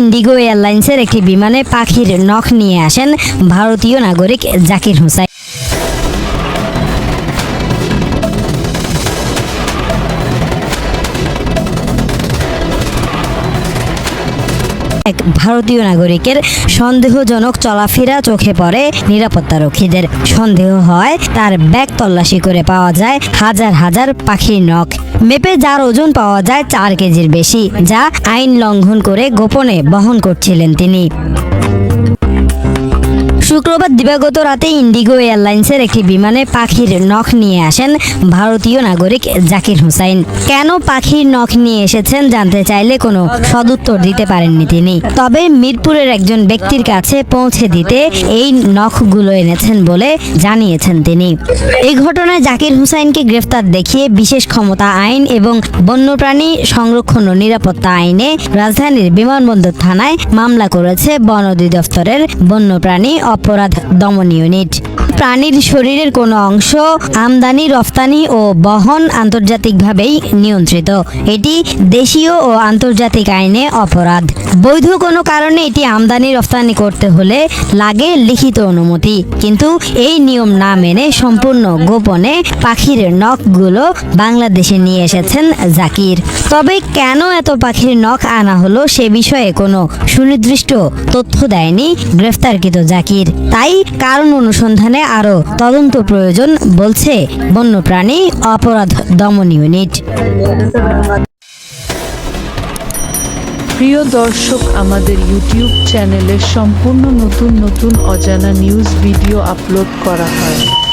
Indigo এয়ারলাইন্সের একটি বিমানে পাখির নখ নিয়ে আসেন ভারতীয় নাগরিক জাকির হুসাইন। এক ভারতীয় নাগরিকের সন্দেহজনক চলাফেরা চোখে পড়ে নিরাপত্তারক্ষীদের সন্দেহ হয় তার ব্যাগ তল্লাশি করে পাওয়া যায় হাজার হাজার পাখির নখ। মেপে যার ওজন পাওয়া যায় চার কেজির বেশি, যা আইন লঙ্ঘন করে গোপনে বহন করছিলেন তিনি। শুক্রবার দিবাগত রাতে ইন্ডিগো এয়ারলাইন্সের একটি বিমানে পাখির নখ নিয়ে আসেন ভারতীয় নাগরিক জাকির হুসাইন। কেন পাখির নখ নিয়ে এসেছেন জানতে চাইলে কোনো সদুত্তর দিতে পারেননি তিনি। তবে মিরপুরের একজন ব্যক্তির কাছে পৌঁছে দিতে এই নখগুলো এনেছেন বলে জানিয়েছেন তিনি। এই ঘটনায় জাকির হুসাইনকে গ্রেফতার দেখিয়ে বিশেষ ক্ষমতা আইন এবং বন্যপ্রাণী সংরক্ষণ ও নিরাপত্তা আইনে রাজধানীর বিমানবন্দর থানায় মামলা করেছে বন অধিদপ্তরের বন্যপ্রাণী অপরাধ দমন ইউনিট প্রাণীর শরীরের কোনো অংশ আমদানি, রফতানি ও বহন আন্তর্জাতিকভাবেই নিয়ন্ত্রিত। এটি দেশীয় ও আন্তর্জাতিক আইনে অপরাধ। বৈধ কোনো কারণে এটি আমদানি, রফতানি করতে হলে লাগে লিখিত অনুমতি। কিন্তু এই নিয়ম না মেনে সম্পূর্ণ গোপনে পাখির নখগুলো বাংলাদেশে নিয়ে এসেছেন জাকির। তবে কেন এত পাখির নখ আনা হলো সে বিষয়ে কোনো সুনির্দিষ্ট তথ্য দেয়নি গ্রেফতারকৃত জাকির। তাই কারণ অনুসন্ধানে আরও তদন্ত প্রয়োজন বলছে বন্যপ্রাণী অপরাধ দমন ইউনিট। প্রিয় দর্শক, আমাদের ইউটিউব চ্যানেলে সম্পূর্ণ নতুন নতুন অজানা নিউজ ভিডিও আপলোড করা হয়।